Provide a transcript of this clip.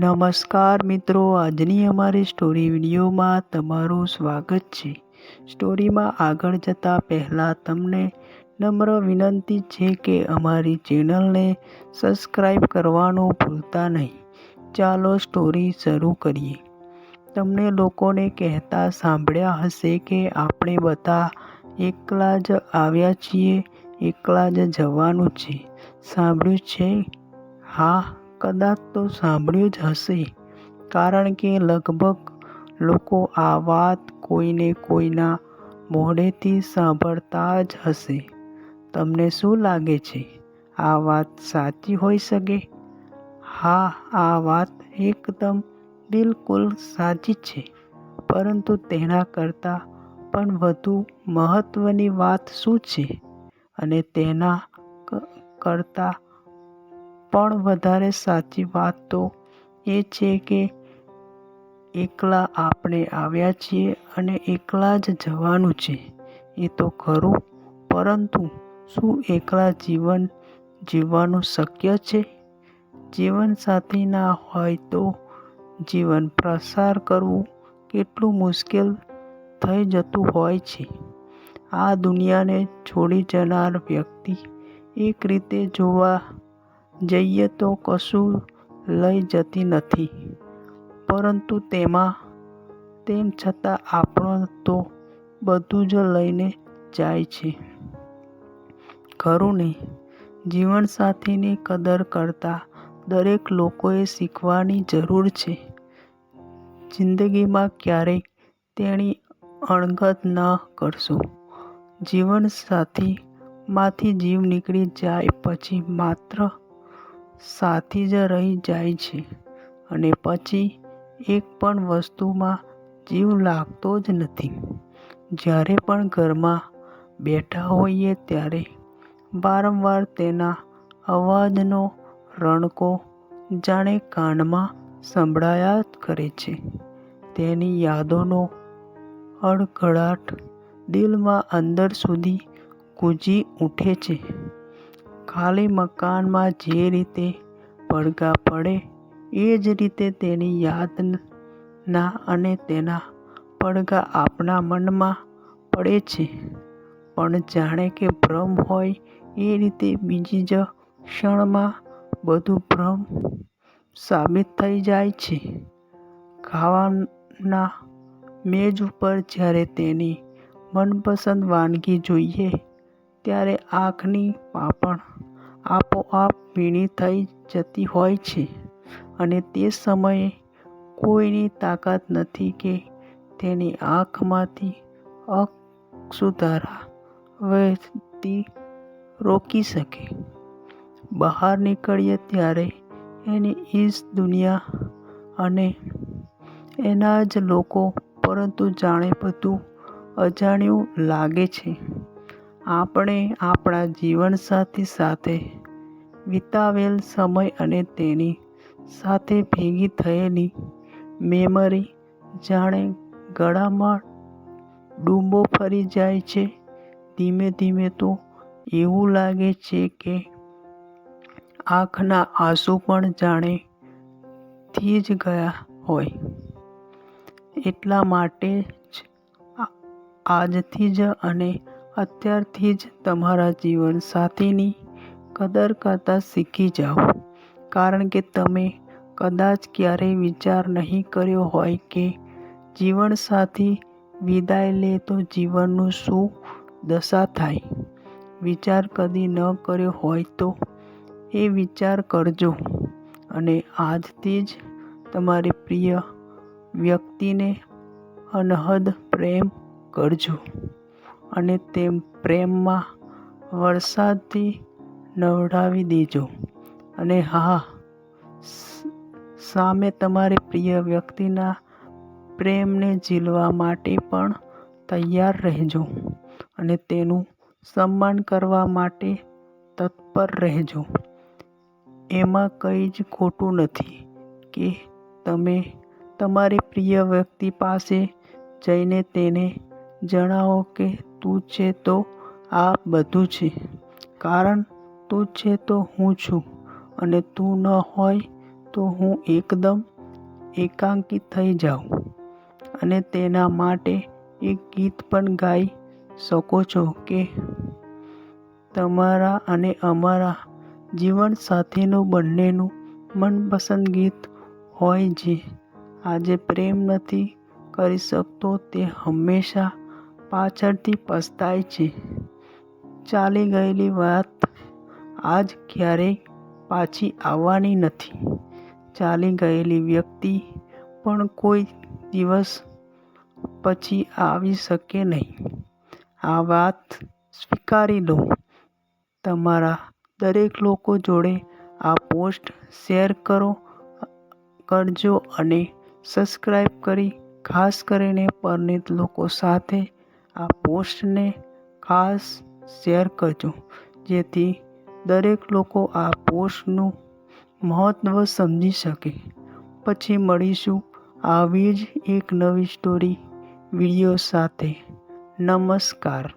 નમસ્કાર મિત્રો, આજની અમારી સ્ટોરી વિડીયોમાં તમારું સ્વાગત છે. સ્ટોરીમાં આગળ જતાં પહેલાં તમને નમ્ર વિનંતી છે કે અમારી ચેનલને સબસ્ક્રાઈબ કરવાનું ભૂલતા નહીં. ચાલો સ્ટોરી શરૂ કરીએ. તમને લોકોને કહેતા સાંભળ્યા હશે કે આપણે બધા એકલા જ આવ્યા છીએ, એકલા જ જવાનું છે. સાંભળ્યું છે? હા કદાચ તો સાંભળ્યું જ હશે. કારણ કે લગભગ લોકો આ વાત કોઈને કોઈના મોઢેથી સાંભળતા જ હશે. તમને શું લાગે છે? આ વાત સાચી હોઈ શકે? હા, આ વાત એકદમ બિલકુલ સાચી છે. પરંતુ તેના કરતાં પણ વધુ મહત્ત્વની વાત શું છે? અને તેના કરતાં પણ વધારે સાચી વાત તો એ છે કે એકલા આપણે આવ્યા છીએ અને એકલા જ જવાનું છે. એ તો ખરું, પરંતુ શું એકલા જીવન જીવવાનું શક્ય છે? જીવનસાથી ના હોય તો જીવન પ્રસાર કરવું કેટલું મુશ્કેલ થઈ જતું હોય છે. આ દુનિયાને છોડી જનાર વ્યક્તિ એક રીતે જોવા જઈએ તો કશું લઈ જતી નથી. પરંતુ તેમાં, તેમ છતાં આપણો તો બધું જ લઈને જાય છે. ખરું ને? જીવનસાથીની કદર કરતાં દરેક લોકોએ શીખવાની જરૂર છે. જિંદગીમાં ક્યારેય તેની અણગત ન કરશો. જીવનસાથીમાંથી જીવ નીકળી જાય પછી માત્ર સાથી જ રહી જાય છે અને પછી એક પણ વસ્તુમાં જીવ લાગતો જ નથી. જ્યારે પણ ઘરમાં બેઠા હોઈએ ત્યારે વારંવાર તેના અવાજનો રણકો જાણે કાનમાં સંભળાયા કરે છે. તેની યાદોનો અડઘડાટ દિલમાં અંદર સુધી કૂજી ઉઠે છે. ખાલી મકાનમાં જે રીતે પડઘા પડે, એ જ રીતે તેની યાદના અને તેના પડઘા આપણા મનમાં પડે છે. પણ જાણે કે ભ્રમ હોય, એ રીતે બીજી જ ક્ષણમાં બધું ભ્રમ સાબિત થઈ જાય છે. ખાવાના મેજ ઉપર જ્યારે તેની મનપસંદ વાનગી જોઈએ, ત્યારે આંખની પાપણ આપોઆપ ભીણી થઈ જતી હોય છે અને તે સમયે કોઈની તાકાત નથી કે તેની આંખમાંથી અક્ષુધારા વહેતી રોકી શકે. બહાર નીકળીએ ત્યારે એની જ દુનિયા અને એના જ લોકો પરંતુ જાણે બધું અજાણ્યું લાગે છે. આપણે આપણા જીવનસાથી સાથે વિતાવેલ સમય અને તેની સાથે ભેગી થયેલી મેમરી જાણે ગળામાં ડૂંબો ફરી જાય છે. ધીમે ધીમે તો એવું લાગે છે કે આંખના આંસુ પણ જાણે થી જ ગયા હોય. એટલા માટે જ આજથી જ અને અત્યારથી જ તમારા જીવનસાથીની કદર કરતા શીખી જાઓ. કારણ કે તમે કદાચ ક્યારેય વિચાર નહીં કર્યો હોય કે જીવનસાથી વિદાય લે તો જીવનનું શું દશા થાય. વિચાર કદી ન કર્યો હોય તો એ વિચાર કરજો. અને આજથી જ તમારી પ્રિય વ્યક્તિને અનહદ પ્રેમ કરજો. અને તેમ પ્રેમમાં વરસાદથી નવડાવી દેજો. અને હા, સામે તમારી પ્રિય વ્યક્તિના પ્રેમને ઝીલવા માટે પણ તૈયાર રહેજો અને તેનું સન્માન કરવા માટે તત્પર રહેજો. એમાં કંઈ જ ખોટું નથી કે તમે તમારી પ્રિય વ્યક્તિ પાસે જઈને તેને જણાવો કે તું છે તો આ બધું છે. કારણ તું છે તો હું છું અને તું ન હોય તો હું એકદમ એકાંકિત થઈ જાઉં. અને તેના માટે એક ગીત પણ ગાઈ શકો છો કે તમારા અને અમારા જીવનસાથીનું બંનેનું મનપસંદ ગીત હોય જે આજે પ્રેમ નથી કરી શકતો, તે હંમેશા પાછળથી પસ્તાય છે. ચાલી ગયેલી વાત આજ ક્યારેય પાછી આવવાની નથી. ચાલી ગયેલી વ્યક્તિ પણ કોઈ દિવસ પછી આવી શકે નહીં. આ વાત સ્વીકારી લો. તમારા દરેક લોકો જોડે આ પોસ્ટ શેર કરો, કરજો અને સબસ્ક્રાઈબ કરી, ખાસ કરીને પરિણિત લોકો સાથે આ પોસ્ટને ખાસ શેર કરજો. જેથી દરેક લોકો આ પોસ્ટનું મહત્ત્વ સમજી શકે. પછી મળીશું આવી જ એક નવી સ્ટોરી વીડિયો સાથે. નમસ્કાર.